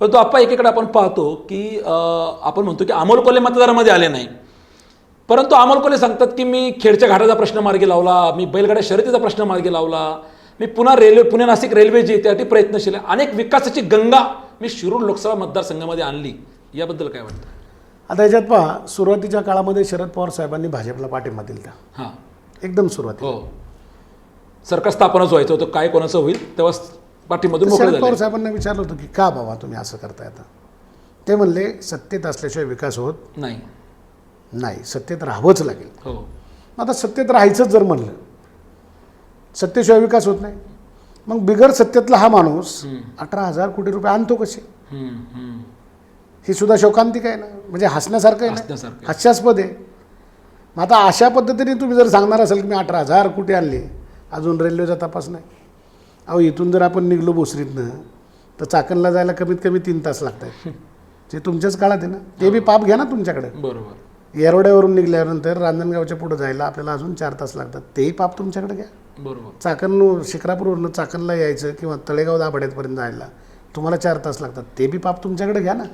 परंतु आपण एकीकडे आपण पाहतो की आपण म्हणतो की अमोल कोल्हे मतदारामध्ये आले नाही. परंतु अमोल कोल्हे सांगतात की मी खेडच्या घाटाचा प्रश्न मार्गी लावला मी बैलगाड्या शर्यतीचा प्रश्न मार्गी लावला मी पुन्हा रेल्वे पुणे नाशिक रेल्वे जी त्यासाठी प्रयत्नशील आहे. अनेक विकासाची गंगा मी शिरूर लोकसभा मतदारसंघामध्ये आणली. याबद्दल काय वाटतं? आता याच्यात पहा सुरुवातीच्या काळामध्ये शरद पवार साहेबांनी भाजपला पाठिंबा दिला हां. एकदम सुरुवाती हो. सरकार स्थापनाच व्हायचं होतं काय कोणाचं होईल तेव्हा पाठीमधून मोकळे शरद झाले. पवार साहेबांना विचारलं होतं की का बाबा तुम्ही असं करताय आता? ते म्हणले सत्तेत असल्याशिवाय विकास होत नाही. नाही सत्तेत राहावंच लागेल. हो. आता सत्तेत राहायचंच जर म्हणलं सत्तेशिवाय विकास होत नाही. मग बिगर सत्तेतला हा माणूस अठरा हजार कोटी रुपये आणतो कसे? हम्म, हम्म. ही सुद्धा शोकांतिक आहे ना? म्हणजे हसण्यासारखं आहे ना? हसण्यासारखं. हास्यास्पद आहे. मग आता अशा पद्धतीने तुम्ही जर सांगणार असाल की मी अठरा हजार कुठे आणले अजून रेल्वेचा तपास नाही. अहो इथून जर आपण निघलो भोसरीतनं तर चाकणला जायला कमीत कमी तीन तास लागतात. ते तुमच्याच काळात आहे ना ते बी पाप घ्या ना तुमच्याकडे. बरोबर. येरवड्यावरून निघल्यानंतर रांजणगावच्या पुढे जायला आपल्याला अजून चार तास लागतात. तेही पाप तुमच्याकडे घ्या. बरोबर. चाकण शिक्रापूरवरनं चाकणला यायचं किंवा तळेगाव दाभाड्यापर्यंत जायला तुम्हाला चार तास लागतात. ते बी पाप तुमच्याकडे घ्या ना.